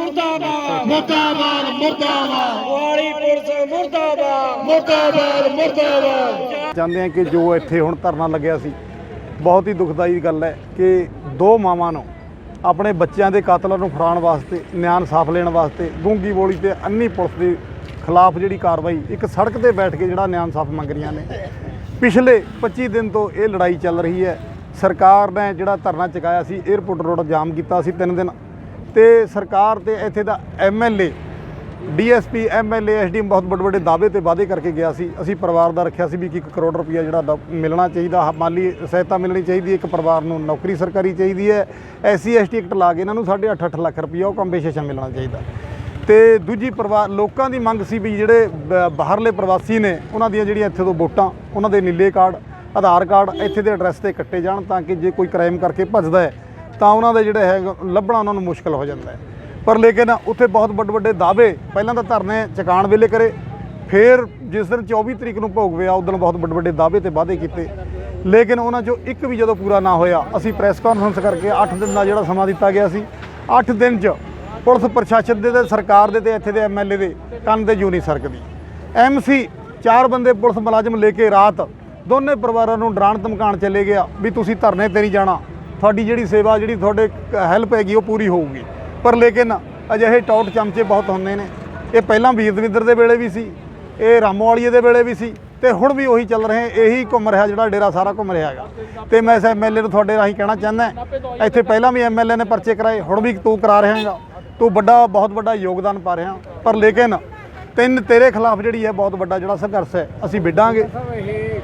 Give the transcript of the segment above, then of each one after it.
ਮੁਰਦਾਬਾਦ। ਮੁਰਦਾਬਾਦ ਮੁਰਦਾਬਾਦ। ਵਾਲੀ ਪੁਲਿਸ ਮੁਰਦਾਬਾਦ। ਮੁਰਦਾਬਾਦ ਮੁਰਦਾਬਾਦ। ਚਾਹੁੰਦੇ ਹਾਂ ਕਿ ਜੋ ਇੱਥੇ ਹੁਣ ਧਰਨਾ ਲੱਗਿਆ ਸੀ ਬਹੁਤ ਹੀ ਦੁਖਦਾਈ ਗੱਲ ਹੈ ਕਿ ਦੋ ਮਾਵਾਂ ਨੂੰ ਆਪਣੇ ਬੱਚਿਆਂ ਦੇ ਕਾਤਲਾਂ ਨੂੰ ਫੜਾਉਣ ਵਾਸਤੇ ਨਿਆਂ ਇਨਸਾਫ ਲੈਣ ਵਾਸਤੇ ਗੂੰਗੀ ਬੋਲੀ ਤੇ ਅੰਨੀ ਪੁਲਿਸ ਦੇ ਖਿਲਾਫ ਜਿਹੜੀ ਕਾਰਵਾਈ ਇੱਕ ਸੜਕ ਤੇ ਬੈਠ ਕੇ ਜਿਹੜਾ ਨਿਆਂ ਇਨਸਾਫ ਮੰਗ ਰਹੀਆਂ ਨੇ। ਪਿਛਲੇ 25 ਦਿਨ ਤੋਂ ਇਹ ਲੜਾਈ ਚੱਲ ਰਹੀ ਹੈ। ਸਰਕਾਰ ਨੇ ਜਿਹੜਾ ਧਰਨਾ ਚੁਕਾਇਆ ਸੀ 에ਅਰਪੋਰਟ ਰੋਡ ਜਾਮ ਕੀਤਾ ਸੀ ਤਿੰਨ ਦਿਨ। ਤੇ ਸਰਕਾਰ ਤੇ ਇੱਥੇ ਦਾ ਐਮਐਲਏ ਡੀਐਸਪੀ ਐਮਐਲਏ ਐਸਡੀਐਮ ਬਹੁਤ ਵੱਡੇ ਵੱਡੇ ਦਾਅਵੇ ਤੇ ਵਾਅਦੇ ਕਰਕੇ ਗਿਆ ਸੀ। ਅਸੀਂ ਪਰਿਵਾਰ ਦਾ ਰੱਖਿਆ ਸੀ ਵੀ ਕਿ 1 ਕਰੋੜ ਰੁਪਇਆ ਜਿਹੜਾ ਦ- ਮਿਲਣਾ ਚਾਹੀਦਾ। ਹ- ਮਾਲੀ ਸਹਾਇਤਾ ਮਿਲਣੀ ਚਾਹੀਦੀ ਹੈ, ਇੱਕ ਪਰਿਵਾਰ ਨੂੰ ਨੌਕਰੀ ਸਰਕਾਰੀ ਚਾਹੀਦੀ ਹੈ। ਐਸਸੀ, ਐਸਟੀ ਐਕਟ ਲਾ ਕੇ ਇਹਨਾਂ ਨੂੰ 8.5 ਅੱਠ ਲੱਖ ਰੁਪਇਆ ਉਹ ਕੰਪਨਸੇਸ਼ਨ ਮਿਲਣਾ ਚਾਹੀਦਾ। ਤੇ ਦੂਜੀ ਪਰਿਵਾਰ ਲੋਕਾਂ ਦੀ ਮੰਗ ਸੀ ਵੀ ਜਿਹੜੇ ਬ- ਬਾਹਰਲੇ ਪ੍ਰਵਾਸੀ ਨੇ, ਉਹਨਾਂ ਦੀਆਂ ਜਿਹੜੀਆਂ ਇੱਥੇ ਤੋਂ ਵੋਟਾਂ, ਉਹਨਾਂ ਦੇ ਨੀਲੇ ਕਾਰਡ, ਆਧਾਰ ਕਾਰਡ ਇੱਥੇ ਦੇ ਐਡਰੈਸ ਤੇ ਕੱਟੇ ਜਾਣ ਤਾਂ ਕਿ ਜੇ ਕੋਈ ਕ੍ਰਾਈਮ ਕਰਕੇ ਭੱਜਦਾ ਹੈ ਤਾਂ ਉਹਨਾਂ ਦੇ ਜਿਹੜੇ ਹੈ ਲੱਭਣਾ ਉਹਨਾਂ ਨੂੰ ਮੁਸ਼ਕਲ ਹੋ ਜਾਂਦਾ ਹੈ। ਪਰ ਲੇਕਿਨ ਉੱਥੇ ਬਹੁਤ ਵੱਡੇ ਵੱਡੇ ਦਾਅਵੇ ਪਹਿਲਾਂ ਤਾਂ ਧਰਨੇ ਚਕਾਣ ਵੇਲੇ ਕਰੇ, ਫਿਰ ਜਿਸ ਦਿਨ 24 ਤਰੀਕ ਨੂੰ ਭੋਗ ਪਿਆ ਉਸ ਦਿਨ ਬਹੁਤ ਵੱਡੇ ਵੱਡੇ ਦਾਅਵੇ ਤੇ ਵਾਅਦੇ ਕੀਤੇ। ਲੇਕਿਨ ਉਹਨਾਂ ਚੋਂ ਇੱਕ ਵੀ ਜਦੋਂ ਪੂਰਾ ਨਾ ਹੋਇਆ, ਅਸੀਂ ਪ੍ਰੈਸ ਕਾਨਫਰੰਸ ਕਰਕੇ 8 ਦਿਨ ਦਾ ਜਿਹੜਾ ਸਮਾਂ ਦਿੱਤਾ ਗਿਆ ਸੀ 8 ਦਿਨ 'ਚ ਪੁਲਿਸ ਪ੍ਰਸ਼ਾਸਨ ਦੇ ਤੇ, ਸਰਕਾਰ ਦੇ ਤੇ, ਇੱਥੇ ਦੇ ਐਮਐਲਏ ਦੇ ਕੰਨ ਤੇ ਜੂ ਨਹੀਂ ਸਰਕਦੀ ਐਮਸੀ ਚਾਰ ਬੰਦੇ ਪੁਲਿਸ ਮੁਲਾਜ਼ਮ ਲੈ ਕੇ ਰਾਤ ਦੋਨੇ ਪਰਿਵਾਰਾਂ ਨੂੰ ਡਰਾਣ ਧਮਕਾਉਣ ਚਲੇ ਗਿਆ ਵੀ ਤੁਸੀਂ ਧਰਨੇ ਤੇ ਨਹੀਂ ਜਾਣਾ। ਤੁਹਾਡੀ ਜਿਹੜੀ ਸੇਵਾ, ਜਿਹੜੀ ਤੁਹਾਡੇ ਹੈਲਪ ਹੈਗੀ, ਉਹ ਪੂਰੀ ਹੋਊਗੀ। ਪਰ ਲੇਕਿਨ ਅਜਿਹੇ ਟੌਟ ਚਮਚੇ ਬਹੁਤ ਹੁੰਦੇ ਨੇ। ਇਹ ਪਹਿਲਾਂ ਵੀਰ ਦਵਿੰਦਰ ਦੇ ਵੇਲੇ ਵੀ ਸੀ, ਇਹ ਰਾਮੋਵਾਲੀਏ ਦੇ ਵੇਲੇ ਵੀ ਸੀ, ਤੇ ਹੁਣ ਵੀ ਉਹੀ ਚੱਲ ਰਹੇ, ਇਹੀ ਘੁੰਮ ਰਿਹਾ ਜਿਹੜਾ ਡੇਰਾ ਸਾਰਾ ਘੁੰਮ ਰਿਹਾ ਹੈਗਾ। ਤੇ ਮੈਂ ਇਸ ਐਮਐਲਏ ਨੂੰ ਤੁਹਾਡੇ ਰਾਹੀਂ ਕਹਿਣਾ ਚਾਹੁੰਦਾ ਇੱਥੇ ਪਹਿਲਾਂ ਵੀ ਐਮਐਲਏ ਨੇ ਪਰਚੇ ਕਰਾਏ, ਹੁਣ ਵੀ ਤੂੰ ਕਰਾ ਰਿਹਾ ਹੈਗਾ। ਤੂੰ ਵੱਡਾ, ਬਹੁਤ ਵੱਡਾ ਯੋਗਦਾਨ ਪਾ ਰਿਹਾ। ਪਰ ਲੇਕਿਨ ਤਿੰਨ ਤੇਰੇ ਖਿਲਾਫ ਜਿਹੜੀ ਹੈ, ਬਹੁਤ ਵੱਡਾ ਜਿਹੜਾ ਸੰਘਰਸ਼ ਹੈ, ਅਸੀਂ ਵਿੱਢਾਂਗੇ।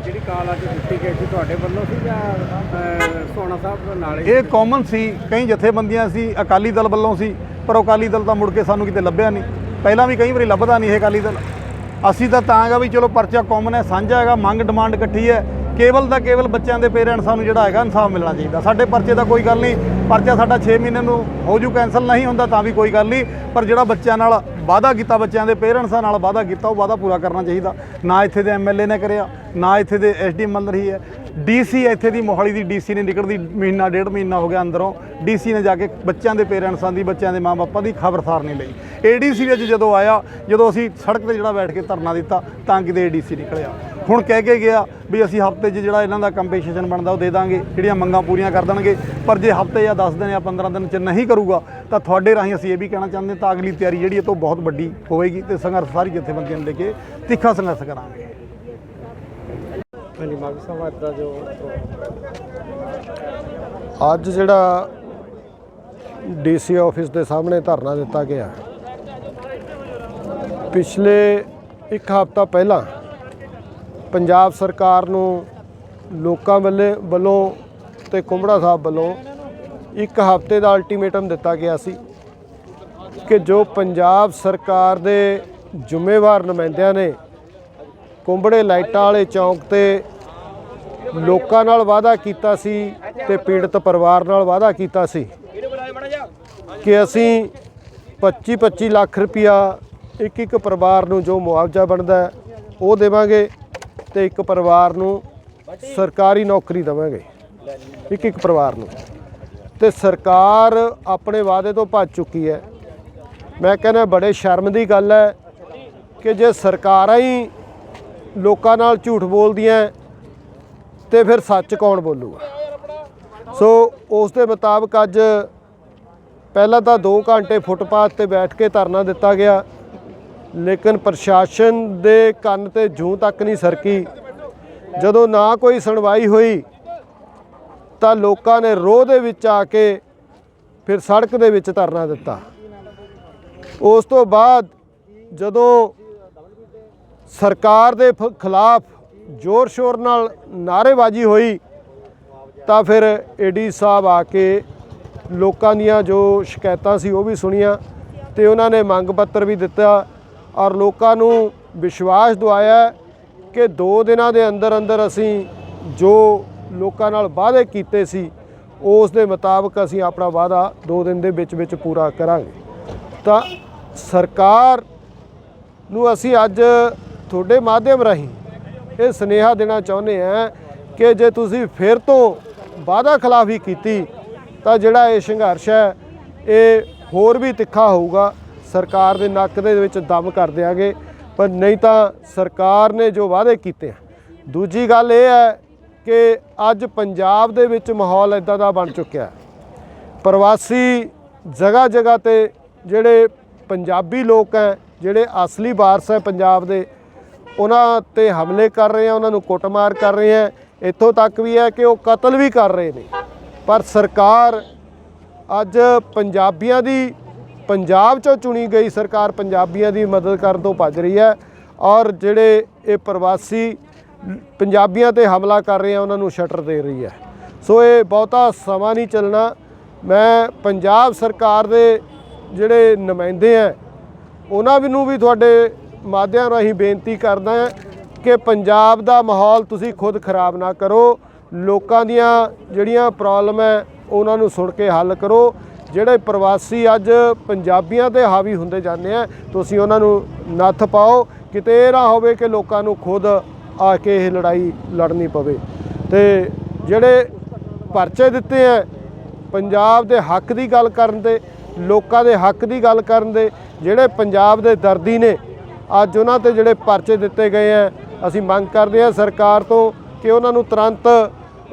ਜਿਹੜੀ ਕਾਲ ਅੱਜ ਦਿੱਤੀ ਗਈ ਸੀ ਤੁਹਾਡੇ ਵੱਲੋਂ ਸੀ ਜਾਂ ਅਹ, ਸਾਹਿਬ ਨਾਲ ਇਹ ਕਾਮਨ ਸੀ ਕਈ ਜਥੇਬੰਦੀਆਂ ਸੀ ਅਕਾਲੀ ਦਲ ਵੱਲੋਂ ਸੀ ਪਰ ਅਕਾਲੀ ਦਲ ਤਾਂ ਮੁੜ ਕੇ ਸਾਨੂੰ ਕਿਤੇ ਲੱਭਿਆ ਨਹੀਂ। ਪਹਿਲਾਂ ਵੀ ਕਈ ਵਾਰੀ ਲੱਭਦਾ ਨਹੀਂ ਇਹ ਅਕਾਲੀ ਦਲ। ਅਸੀਂ ਤਾਂ ਤਾਂ ਹੈਗਾ ਵੀ ਚਲੋ ਪਰਚਾ ਕਾਮਨ ਹੈ ਸਾਂਝਾ ਹੈਗਾ ਮੰਗ ਡਿਮਾਂਡ ਇਕੱਠੀ ਹੈ। ਕੇਵਲ ਦਾ ਕੇਵਲ ਬੱਚਿਆਂ ਦੇ ਪੇਰੈਂਟਸਾਂ ਨੂੰ ਜਿਹੜਾ ਹੈਗਾ ਇਨਸਾਫ ਮਿਲਣਾ ਚਾਹੀਦਾ। ਸਾਡੇ ਪਰਚੇ ਦਾ ਕੋਈ ਗੱਲ ਨਹੀਂ ਪਰਚਾ ਸਾਡਾ 6 ਮਹੀਨੇ ਨੂੰ ਹੋ ਜੂ ਕੈਨਸਲ ਨਹੀਂ ਹੁੰਦਾ ਤਾਂ ਵੀ ਕੋਈ ਗੱਲ ਨਹੀਂ। ਪਰ ਜਿਹੜਾ ਬੱਚਿਆਂ ਨਾਲ ਵਾਅਦਾ ਕੀਤਾ ਬੱਚਿਆਂ ਦੇ ਪੇਰੈਂਟਸਾਂ ਨਾਲ ਵਾਅਦਾ ਕੀਤਾ ਉਹ ਵਾਅਦਾ ਪੂਰਾ ਕਰਨਾ ਚਾਹੀਦਾ। ਨਾ ਇੱਥੇ ਦੇ ਐਮਐਲਏ ਨੇ ਕਰਿਆ ਨਾ ਇੱਥੇ ਦੇ ਐਸਡੀ ਮਿਲ ਰਹੀ ਹੈ। ਡੀਸੀ ਇੱਥੇ ਦੀ, ਮੋਹਾਲੀ ਦੀ ਡੀਸੀ ਨੇ ਨਿਕਲਦੀ। ਮਹੀਨਾ, ਡੇਢ ਮਹੀਨਾ ਹੋ ਗਿਆ ਅੰਦਰੋਂ। ਡੀਸੀ ਨੇ ਜਾ ਕੇ ਬੱਚਿਆਂ ਦੇ ਪੇਰੈਂਟਸਾਂ ਦੀ ਬੱਚਿਆਂ ਦੇ ਮਾਪਿਆਂ ਦੀ ਖਬਰਸਾਰ ਨਹੀਂ ਲਈ। ਏਡੀਸੀ ਵਿੱਚ ਜਦੋਂ ਆਇਆ, ਜਦੋਂ ਅਸੀਂ ਸੜਕ ਤੇ ਜਿਹੜਾ ਬੈਠ ਕੇ ਧਰਨਾ ਦਿੱਤਾ, ਤਾਂ ਕਿਤੇ ਏਡੀਸੀ ਨਿਕਲਿਆ। ਹੁਣ ਕਹਿ ਕੇ ਗਿਆ ਵੀ ਅਸੀਂ ਹਫ਼ਤੇ 'ਚ ਜਿਹੜਾ ਇਹਨਾਂ ਦਾ ਕੰਪਨਸੇਸ਼ਨ ਬਣਦਾ, ਉਹ ਦੇ ਦਾਂਗੇ। ਜਿਹੜੀਆਂ ਮੰਗਾਂ ਪੂਰੀਆਂ ਕਰ ਦੇਣਗੇ। ਪਰ ਜੇ ਹਫ਼ਤੇ ਜਾਂ 10 ਦਿਨ ਜਾਂ 15 ਦਿਨ 'ਚ ਨਹੀਂ ਕਰੂਗਾ, ਤਾਂ ਤੁਹਾਡੇ ਰਾਹੀਂ ਅਸੀਂ ਇਹ ਵੀ ਕਹਿਣਾ ਚਾਹੁੰਦੇ ਤਾਂ ਅਗਲੀ ਤਿਆਰੀ ਜਿਹੜੀ ਹੈ ਤੋਂ ਬਹੁਤ ਵੱਡੀ ਹੋਵੇਗੀ ਤੇ ਸੰਘਰਸ਼ ਸਾਰੀ ਜਥੇਬੰਦੀਆਂ ਨੂੰ ਲੈ ਕੇ ਤਿੱਖਾ ਸੰਘਰਸ਼ ਕਰਾਂਗੇ। ਹਾਂਜੀ ਮਾਗੀ ਸਾਹਿਬ, ਅੱਜ ਦਾ ਜੋ ਅੱਜ ਜਿਹੜਾ ਡੀਸੀ ਆਫਿਸ ਦੇ ਸਾਹਮਣੇ ਧਰਨਾ ਦਿੱਤਾ ਗਿਆ ਪਿਛਲੇ ਇੱਕ ਹਫ਼ਤਾ ਪਹਿਲਾਂ ਪੰਜਾਬ ਸਰਕਾਰ ਨੂੰ ਲੋਕਾਂ ਵੱਲੇ ਵੱਲੋਂ ਤੇ ਕੁੰਬੜਾ ਸਾਹਿਬ ਵੱਲੋਂ ਇੱਕ ਹਫ਼ਤੇ ਦਾ ਅਲਟੀਮੇਟਮ ਦਿੱਤਾ ਗਿਆ ਸੀ ਕਿ ਜੋ ਪੰਜਾਬ ਸਰਕਾਰ ਦੇ ਜ਼ਿੰਮੇਵਾਰ ਨੁਮਾਇੰਦਿਆਂ ਨੇ ਕੁੰਬੜੇ ਲਾਈਟਾਂ ਵਾਲੇ ਚੌਂਕ ਤੇ ਲੋਕਾਂ ਨਾਲ ਵਾਅਦਾ ਕੀਤਾ ਸੀ ਤੇ ਪੀੜਤ ਪਰਿਵਾਰ ਨਾਲ ਵਾਅਦਾ ਕੀਤਾ ਸੀ ਕਿ ਅਸੀਂ 25-25 ਲੱਖ ਰੁਪਇਆ ਇੱਕ ਇੱਕ ਪਰਿਵਾਰ ਨੂੰ ਜੋ ਮੁਆਵਜ਼ਾ ਬਣਦਾ ਉਹ ਦੇਵਾਂਗੇ ਤੇ ਇੱਕ ਪਰਿਵਾਰ ਨੂੰ ਸਰਕਾਰੀ ਨੌਕਰੀ ਦੇਵਾਂਗੇ। ਇੱਕ ਇੱਕ ਪਰਿਵਾਰ ਨੂੰ। ਤੇ ਸਰਕਾਰ ਆਪਣੇ ਵਾਅਦੇ ਤੋਂ ਭੱਜ ਚੁੱਕੀ ਹੈ। ਮੈਂ ਕਹਿੰਦਾ ਬੜੇ ਸ਼ਰਮ ਦੀ ਗੱਲ ਹੈ ਕਿ ਜੇ ਸਰਕਾਰਾਂ ਹੀ ਲੋਕਾਂ ਨਾਲ ਝੂਠ ਬੋਲਦੀਆਂ ਤੇ ਫਿਰ ਸੱਚ ਕੌਣ ਬੋਲੂਗਾ? ਸੋ ਉਸ ਦੇ ਮੁਤਾਬਕ ਅੱਜ ਪਹਿਲਾਂ ਤਾਂ 2 ਘੰਟੇ ਫੁੱਟਪਾਥ ਤੇ ਬੈਠ ਕੇ ਧਰਨਾ ਦਿੱਤਾ ਗਿਆ, ਲੇਕਿਨ ਪ੍ਰਸ਼ਾਸਨ ਦੇ ਕੰਨ ਤੇ ਜੂੰ ਤੱਕ ਨਹੀਂ ਸਰਕੀ। ਜਦੋਂ ਨਾ ਕੋਈ ਸੁਣਵਾਈ ਹੋਈ, ਤਾਂ ਲੋਕਾਂ ਨੇ ਰੋਹ ਦੇ ਵਿੱਚ ਆ ਕੇ ਫਿਰ ਸੜਕ ਦੇ ਵਿੱਚ ਧਰਨਾ ਦਿੱਤਾ। ਉਸ ਤੋਂ ਬਾਅਦ ਜਦੋਂ ਸਰਕਾਰ ਦੇ ਖ- ਖਿਲਾਫ ਜ਼ੋਰ ਸ਼ੋਰ ਨਾਲ ਨਾਅਰੇਬਾਜ਼ੀ ਹੋਈ, ਤਾਂ ਫਿਰ ਏਡੀ ਸਾਹਿਬ ਆ ਕੇ ਲੋਕਾਂ ਦੀਆਂ ਜੋ ਸ਼ਿਕਾਇਤਾਂ ਸੀ ਉਹ ਵੀ ਸੁਣੀਆਂ ਤੇ ਉਹਨਾਂ ਨੇ ਮੰਗ ਪੱਤਰ ਵੀ ਦਿੱਤਾ ਔਰ ਲੋਕਾਂ ਨੂੰ ਵਿਸ਼ਵਾਸ ਦਿਵਾਇਆ ਕਿ 2 ਦਿਨਾਂ ਦੇ ਅੰਦਰ ਅੰਦਰ ਅਸੀਂ ਜੋ ਲੋਕਾਂ ਨਾਲ ਵਾਅਦੇ ਕੀਤੇ ਸੀ, ਉਸ ਦੇ ਮੁਤਾਬਕ ਅਸੀਂ ਆਪਣਾ ਵਾਅਦਾ 2 ਦਿਨ ਦੇ ਵਿੱਚ ਵਿੱਚ ਪੂਰਾ ਕਰਾਂਗੇ। ਤਾਂ ਸਰਕਾਰ ਨੂੰ ਅਸੀਂ ਅੱਜ ਤੁਹਾਡੇ ਮਾਧਿਅਮ ਰਾਹੀਂ ਇਹ ਸੁਨੇਹਾ ਦੇਣਾ ਚਾਹੁੰਦੇ ਹਾਂ ਕਿ ਜੇ ਤੁਸੀਂ ਫਿਰ ਤੋਂ ਵਾਅਦਾ ਖਿਲਾਫੀ ਕੀਤੀ, ਤਾਂ ਜਿਹੜਾ ਇਹ ਸੰਘਰਸ਼ ਹੈ, ਇਹ ਹੋਰ ਵੀ ਤਿੱਖਾ ਹੋਊਗਾ। ਸਰਕਾਰ ਦੇ ਨੱਕ ਦੇ ਵਿੱਚ ਦਮ ਕਰ ਦਿਆਂਗੇ, ਪਰ ਨਹੀਂ ਤਾਂ ਸਰਕਾਰ ਨੇ ਜੋ ਵਾਅਦੇ ਕੀਤੇ ਆ। ਦੂਜੀ ਗੱਲ ਇਹ ਹੈ ਕਿ ਅੱਜ ਪੰਜਾਬ ਦੇ ਵਿੱਚ ਮਾਹੌਲ ਇਦਾਂ ਦਾ ਬਣ ਚੁੱਕਿਆ ਪ੍ਰਵਾਸੀ ਜਗ੍ਹਾ ਜਗ੍ਹਾ ਤੇ ਜਿਹੜੇ ਪੰਜਾਬੀ ਲੋਕ ਹੈ, ਜਿਹੜੇ ਅਸਲੀ ਵਾਰਸ ਹੈ ਪੰਜਾਬ ਦੇ ਉਹਨਾਂ ਤੇ ਹਮਲੇ ਕਰ ਰਹੇ ਆ, ਉਹਨਾਂ ਨੂੰ ਕੁੱਟਮਾਰ ਕਰ ਰਹੇ ਆ। ਇੱਥੋਂ ਤੱਕ ਵੀ ਹੈ ਕਿ ਉਹ ਕਤਲ ਵੀ ਕਰ ਰਹੇ ਨੇ। ਪਰ ਸਰਕਾਰ ਅੱਜ ਪੰਜਾਬੀਆਂ ਦੀ, ਪੰਜਾਬ ਚੋਂ ਚੁਣੀ ਗਈ ਸਰਕਾਰ ਪੰਜਾਬੀਆਂ ਦੀ ਮਦਦ ਕਰਨ ਤੋਂ ਭੱਜ ਰਹੀ ਹੈ ਔਰ ਜਿਹੜੇ ਇਹ ਪ੍ਰਵਾਸੀ ਪੰਜਾਬੀਆਂ ਤੇ ਹਮਲਾ ਕਰ ਰਹੇ ਆ, ਉਹਨਾਂ ਨੂੰ ਸ਼ਟਰ ਦੇ ਰਹੀ ਹੈ। ਸੋ ਇਹ ਬਹੁਤਾ ਸਮਾਂ ਨਹੀਂ ਚੱਲਣਾ। ਮੈਂ ਪੰਜਾਬ ਸਰਕਾਰ ਦੇ ਜਿਹੜੇ ਨੁਮਾਇੰਦੇ ਆ, ਉਹਨਾਂ ਨੂੰ ਵੀ ਤੁਹਾਡੇ ਮਾਧਿਅਮ ਰਾਹੀਂ ਬੇਨਤੀ ਕਰਦਾ ਕਿ ਪੰਜਾਬ ਦਾ ਮਾਹੌਲ ਤੁਸੀਂ ਖੁਦ ਖਰਾਬ ਨਾ ਕਰੋ। ਲੋਕਾਂ ਦੀਆਂ ਜਿਹੜੀਆਂ ਪ੍ਰੋਬਲਮ ਹੈ, ਉਹਨਾਂ ਨੂੰ ਸੁਣ ਕੇ ਹੱਲ ਕਰੋ। ਜਿਹੜੇ ਪ੍ਰਵਾਸੀ ਅੱਜ ਪੰਜਾਬੀਆਂ ਤੇ ਹਾਵੀ ਹੁੰਦੇ ਜਾਂਦੇ ਆ, ਤੁਸੀਂ ਉਹਨਾਂ ਨੂੰ ਨੱਥ ਪਾਓ। ਕਿਤੇ ਇਹ ਨਾ ਹੋਵੇ ਕਿ ਲੋਕਾਂ ਨੂੰ ਖੁਦ ਆ ਕੇ ਇਹ ਲੜਾਈ ਲੜਨੀ ਪਵੇ। ਤੇ ਜਿਹੜੇ ਪਰਚੇ ਦਿੱਤੇ ਆ, ਪੰਜਾਬ ਦੇ ਹੱਕ ਦੀ ਗੱਲ ਕਰਨ ਦੇ, ਲੋਕਾਂ ਦੇ ਹੱਕ ਦੀ ਗੱਲ ਕਰਨ ਦੇ, ਜਿਹੜੇ ਪੰਜਾਬ ਦੇ ਦਰਦੀ ਨੇ ਅੱਜ ਉਹਨਾਂ ਤੇ ਜਿਹੜੇ ਪਰਚੇ ਦਿੱਤੇ ਗਏ ਆ ਅਸੀਂ ਮੰਗ ਕਰਦੇ ਆ ਸਰਕਾਰ ਤੋਂ ਕਿ ਉਹਨਾਂ ਨੂੰ ਤੁਰੰਤ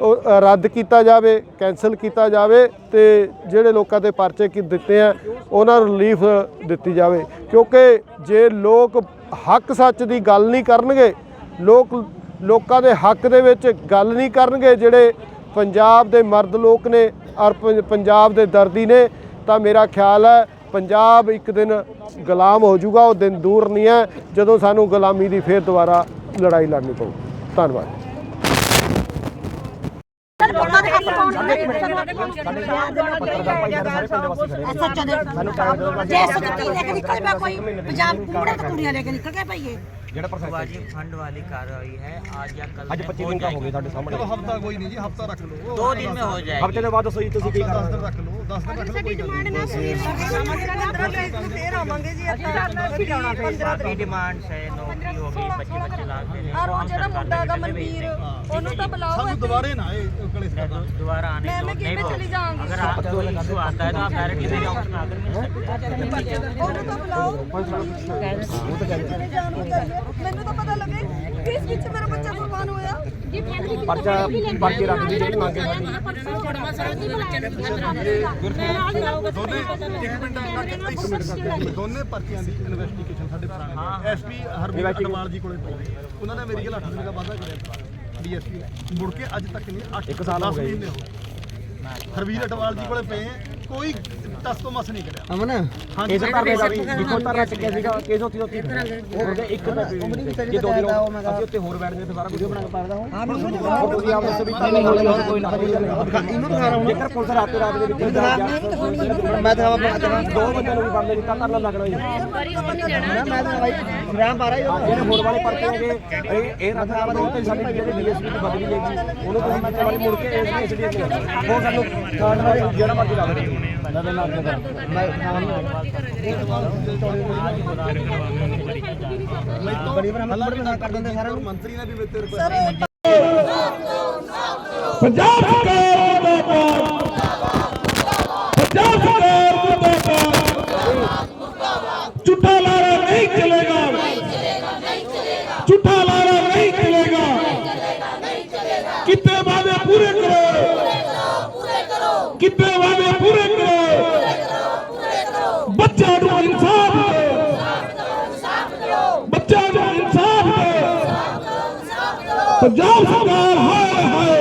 ਉਹ, ਰੱਦ ਕੀਤਾ ਜਾਵੇ ਕੈਨਸਲ ਕੀਤਾ ਜਾਵੇ ਤੇ ਜਿਹੜੇ ਲੋਕਾਂ 'ਤੇ ਪਰਚੇ ਕੀ ਦਿੱਤੇ ਆ ਉਹਨਾਂ ਨੂੰ ਰਿਲੀਫ ਦਿੱਤੀ ਜਾਵੇ। ਕਿਉਂਕਿ ਜੇ ਲੋਕ ਹੱਕ ਸੱਚ ਦੀ ਗੱਲ ਨਹੀਂ ਕਰਨਗੇ ਲੋਕ ਲੋਕਾਂ ਦੇ ਹੱਕ ਦੇ ਵਿੱਚ ਗੱਲ ਨਹੀਂ ਕਰਨਗੇ ਜਿਹੜੇ ਪੰਜਾਬ ਦੇ ਮਰਦ ਲੋਕ ਨੇ ਔਰ ਪੰਜਾਬ ਦੇ ਦਰਦੀ ਨੇ ਤਾਂ ਮੇਰਾ ਖਿਆਲ ਹੈ ਪੰਜਾਬ ਇੱਕ ਦਿਨ ਗੁਲਾਮ ਹੋ ਜਾਊਗਾ, ਉਹ ਦਿਨ ਦੂਰ ਨਹੀਂ ਹੈ। ਜਦੋਂ ਸਾਨੂੰ ਗੁਲਾਮੀ ਦੀ ਫੇਰ ਦੁਬਾਰਾ ਲੜਾਈ ਲੜਨੀ ਪਊ। ਧੰਨਵਾਦ। ਜਿਹੜਾ ਪ੍ਰੋਸੈਸ वाजिब फंड वाली कार्रवाई है आज या कल आज में 25 ਹੋ ਦਿਨ ਦਾ ਹੋ ਜਾएगी। ਗਿਆ ਸਾਡੇ ਸਾਹਮਣੇ। ਚਲੋ ਹਫਤਾ ਕੋਈ ਨਹੀਂ ਜੀ ਹਫਤਾ ਰੱਖ ਲਓ। दो दिन में हो ਹਫ਼ਤੇ जाएगी ਦੇ ਬਾਅਦ ਸਹੀ ਤੁਸੀਂ ਕੀ 10 ਦਿਨ ਰੱਖ ਲਓ 10 ਦਿਨ ਰੱਖ ਲਓ ਕੋਈ ਗੱਲ ਨਹੀਂ। ਸਾਡੀ ਡਿਮਾਂਡ ਨਾ ਸੁਣੀ ਫੇਰ ਆਵਾਂਗੇ ਜੀ 15 ਤਰੀਕ ਦੀ ਡਿਮਾਂਡ ਹੈ 9 ਆ ਰੋਜ਼ ਜਿਹੜਾ ਮੁੰਡਾ ਹੈਗਾ ਮਨਵੀਰ ਉਹਨੂੰ ਤਾਂ ਬੁਲਾਓ ਸਾਨੂੰ ਦੁਬਾਰੇ ਨਾ ਇਹ ਕਲੇਸ਼ ਕਰਨਾ ਦੁਬਾਰਾ ਆਨੇ ਮੈਂ ਮੈਂ ਕਿਵੇਂ ਚਲੀ ਜਾਵਾਂਗੀ? अगर आपको कोई इशू आता है तो आप डायरेक्टली मेरे ऑफिस में आकर मिल सकते हैं ਉਹਨੂੰ ਤਾਂ ਬੁਲਾਓ। ਉਹ ਤਾਂ ਕਹਿੰਦੇ ਮੈਨੂੰ ਤਾਂ ਪਤਾ ਲੱਗੇ ਕਿਸ ਵਿੱਚ ਮੇਰਾ ਬੱਚਾ ਕੁਰਬਾਨ ਹੋਇਆ? ਪਰਚਾ ਪਰਚੇ ਰੱਖ ਦੀ ਜਿਹੜੀ ਮੰਗੇ ਦੋਨੇ ਪਰਚੀਆਂ ਦੀ ਇਨਵੈਸਟੀਗੇਸ਼ਨ ਸਾਡੇ ਪੁਰਾਣੇ ਐਸਪੀ ਹਰਵੀਰ ਅਟਵਾਲ ਜੀ ਕੋਲੇ ਪਈ ਉਹਨਾਂ ਨੇ ਮੇਰੀ ਗੱਲ 8 ਦਿਨ ਦਾ ਵਾਅਦਾ ਕਰਿਆ ਡੀਐਸਪੀ ਮੁੜ ਕੇ ਅੱਜ ਤੱਕ ਨਹੀਂ 8 ਸਾਲ ਹੋ ਗਏ। ਮਹੀਨੇ ਹੋ ਗਏ। ਹਰਵੀਰ ਅਟਵਾਲ ਜੀ ਕੋਲੇ ਪਏ ਹੈ, ਕੋਈ ਟਸ ਤੋਂ ਮਸ ਨਹੀਂ ਕਰਿਆ ਅਮਨ ਹਾਂਜੀ ਕੇਸ ਧਰਨੇ ਦਾ ਵੀ ਜਿੱਥੋਂ ਧਰਨਾ ਚੱਕਿਆ ਸੀਗਾ ਕੇਸ ਉੱਥੇ ਉੱਥੇ ਹੋ ਗਿਆ ਇੱਕ ਤਾਂ ਜੇ ਦੋ ਦਿਨ ਅਸੀਂ ਉੱਥੇ ਹੋਰ ਬੈਠਦੇ ਤੇ ਸਾਰਾ ਵੀਡੀਓ ਬਣਾ ਕੇ ਪਾਦਾ ਹਾਂ ਤੁਸੀਂ ਆਪ ਦੱਸੋ ਵੀ ਕੀ ਨਹੀਂ ਹੋਈ ਕੋਈ ਨਾ ਇਹਨੂੰ ਦਿਖਾ ਰਹਾ ਜੇਕਰ ਪੁਲਿਸ ਰਾਤੇ ਰਾਤ ਦੇ ਵਿੱਚ ਮੈਂ ਤਾਂ ਆਪਣਾ ਦੋ ਬੰਦਿਆਂ ਨੂੰ ਵੀ ਲੈ ਦਿੱਤਾ ਧਰਨਾ ਲੱਗਣਾ ਜੀ ਮੈਂ ਤਾਂ ਬਾਈ ਸ਼ਰਾਮ ਪਾ ਰਿਹਾ ਜਿਹੜੇ ਹੋਰ ਵਾਲੇ ਪਰਚੇ ਹੈਗੇ ਇਹ ਇਹ ਰਾਤ ਰਾਤ ਨੂੰ ਤੇ ਸਾਡੇ ਜਿਹੜੇ ਡੀਐਸਪੀ ਦੀ ਬਦਲੀ ਜਾਏਗੀ ਉਹਨੂੰ ਤੁਸੀਂ ਬੱਚੇ ਵਾਲੀ ਮੁੜ ਕੇ ਇਸ ਇਸ ਡੀ ਉਹ ਸਾਨੂੰ ਕਾਰਡ ਵਾਲੀ ਜਿਹੜਾ ਮਰਜ਼ੀ ਲਾ ਦੇ ਕਰ ਪੰਜਾਬ ਸਰਕਾਰ ਮੁਰਦਾਬਾਦ ਪੰਜਾਬ ਸਰਕਾਰ ਮੁਰਦਾਬਾਦ। ਝੂਠਾ ਲਾਰਾ ਨਹੀਂ ਚਲੇਗਾ। ਝੂਠਾ ਲਾਰਾ ਨਹੀਂ ਚਲੇਗਾ। ਕਿਤੇ ਵਾਅਦੇ ਪੂਰੇ ਕਰੋ। ਕਿਤੇ ਵਾਅਦੇ ਪੂਰੇ ਕਰੋ ਬੱਚਿਆਂ ਨੂੰ ਇਨਸਾਫ ਦਿਓ ਬੱਚਿਆਂ ਨੂੰ ਇਨਸਾਫ ਦਿਓ ਪੰਜਾਬ ਸਰਕਾਰ ਹਾਏ ਹਾਏ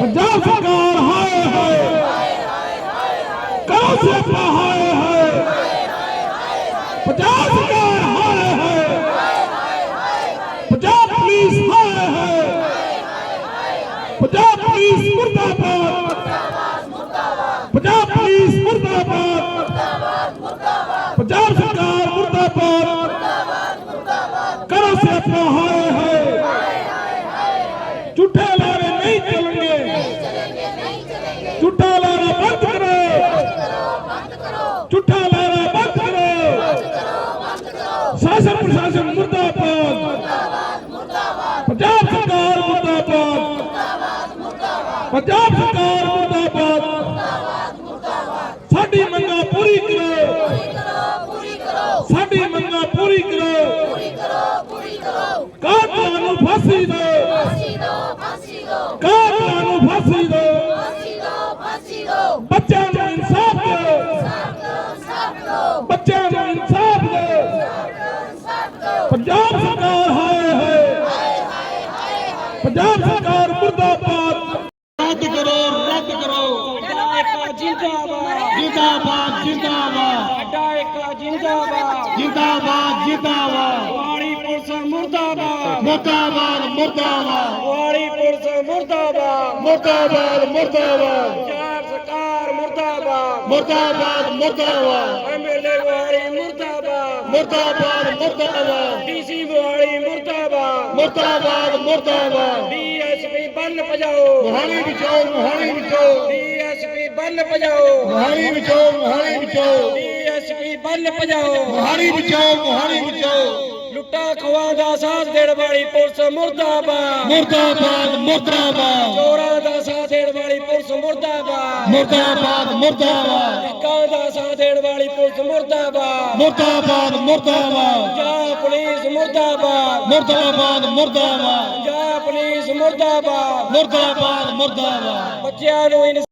ਪੰਜਾਬ ਸਰਕਾਰ ਹਾਏ ਹਾਏ ਕਰੋ ਸਿਆਪਾ ਹਾਏ ਹਾਏ ਪੰਜਾਬ ਸਰਕਾਰ ਹਾਏ ਹਾਏ ਪੰਜਾਬ ਪੁਲਿਸ ਹਾਏ ਹਾਏ ਪੰਜਾਬ ਪੁਲਿਸ ਮੁਰਦਾਬਾਦ ਪੰਜਾਬ ਪੁਲਿਸ ਮੁਰਦਾਬਾਦ ਪੰਜਾਬ ਸਰਕਾਰ ਮੁਰਦਾਬਾਦ ਕਰੋ ਸਿਆਪਾ ਹਾਏ ਹਾਏ ਝੂਠੇ ਲਾਰੇ ਨਹੀਂ ਚੱਲਣਗੇ ਝੂਠਾ ਲਾਰਾ ਬੰਦ ਕਰੋ ਝੂਠਾ ਲਾਰਾ ਬੰਦ ਕਰੋ ਸ਼ਾਸਨ ਪ੍ਰਸ਼ਾਸਨ ਮੁਰਦਾਬਾਦ ਪੰਜਾਬ ਸਰਕਾਰ ਮੁਰਦਾਬਾਦ ਪੰਜਾਬ ਸਰਕਾਰ ਮੁਰਦਾਬਾਦ ਸਾਡੀ ਮੰਗਾਂ ਪੂਰੀ ਕਰੋ ਪੂਰੀ ਕਰੋ ਸਾਡੀ ਮੰਗਾਂ ਪੂਰੀ ਕਰੋ ਪੂਰੀ ਕਰੋ ਪੂਰੀ ਕਰੋ ਕਾਤਲਾਂ ਨੂੰ ਫਾਂਸੀ ਦਿਓ ਫਾਂਸੀ ਦੋ ਫਾਂਸੀ ਦੋ ਕਾਤਲਾਂ ਨੂੰ ਫਾਂਸੀ ਦਿਓ ਫਾਂਸੀ ਦੋ ਫਾਂਸੀ ਦੋ ਬੱਚਿਆਂ ਨੂੰ ਇਨਸਾਫ ਦਿਓ ਸਾਫ਼ ਦੋ ਬੱਚਿਆਂ ਨੂੰ ਇਨਸਾਫ ਦਿਓ ਸਾਫ਼ ਦੋ ਪੰਜਾਬ ਸਰਕਾਰ ਹਾਏ ਹਾਏ ਪੰਜਾਬ ਸਰਕਾਰ ਮੁਰਦਾਬਾਦ ਰੱਦ ਕਰੋ ਰੱਦ ਕਰੋ ਜਿੰਦਾਬਾਦ ਜਿੰਦਾਬਾਦ ਸਾਡਾ ਇੱਕ ਜਿੰਦਾਬਾਦ ਜਿੰਦਾਬਾਦ ਜਿੰਦਾਬਾਦ ਵਾਲੀ ਪੁਲਿਸ ਮੁਰਦਾਬਾਦ ਮੁਰਦਾਬਾਦ ਮੁਰਦਾਬਾਦ ਵਾਲੀ ਪੁਲਿਸ ਮੁਰਦਾਬਾਦ ਮੁਰਦਾਬਾਦ ਮੁਰਦਾਬਾਦ ਪੰਜਾਬ ਸਰਕਾਰ ਮੁਰਦਾਬਾਦ ਮੁਰਦਾਬਾਦ ਮੁਰਦਾਬਾਦ ਐਮਐਲਏ ਵਾਲੀ ਮੁਰਦਾਬਾਦ ਮੁਰਦਾਬਾਦ ਮੁਰਦਾਬਾਦ। ਡੀਸੀ ਵਾਲੀ ਮੁਰਦਾਬਾਦ। ਮੁਰਦਾਬਾਦ ਮੁਰਦਾਬਾਦ। ਡੀਐਸਪੀ ਬੰਨ ਪਜਾਓ ਮੋਹਾਲੀ ਵਿਚੋ ਮੋਹਾਲੀ ਵਿਚੋ। ਡੀਐਸਪੀ ਬੰਨ ਪਜਾਓ ਮੋਹਾਲੀ ਵਿਚੋ ਮੋਹਾਲੀ ਵਿਚੋ। ਡੀਐਸਪੀ ਬੰਨ ਪਜਾਓ ਮੋਹਾਲੀ ਵਿਚੋ ਮੋਹਾਲੀ ਵਿਚੋ। ਲੁੱਟਾ ਖੋਹਾਂ ਦਾ ਸਾਥ ਦੇਣ ਵਾਲੀ ਪੁਲਿਸ ਮੁਰਦਾਬਾਦ। ਮੁਰਦਾਬਾਦ ਮੁਰਦਾਬਾਦ। ਚੋਰਾਂ ਦਾ ਸਾਥ ਦੇਣ ਵਾਲੀ ਪੁਲਿਸ ਮੁਰਦਾਬਾਦ। ਮੁਰਦਾਬਾਦ ਮੁਰਦਾਬਾਦ। ਕਾਂ ਦਾ ਸਾਥ ਦੇਣ ਵਾਲੀ ਪੁਲਿਸ ਮੁਰਦਾਬਾਦ। ਮੁਰਦਾਬਾਦ ਮੁਰਦਾਬਾਦ। ਪੰਜਾਬ ਪੁਲਿਸ ਮੁਰਦਾਬਾਦ। ਮੁਰਦਾਬਾਦ ਮੁਰਦਾਬਾਦ। ਪੰਜਾਬ ਪੁਲਿਸ ਮੁਰਦਾਬਾਦ। ਮੁਰਦਾਬਾਦ ਮੁਰਦਾਬਾਦ। ਬੱਚਿਆਂ ਨੂੰ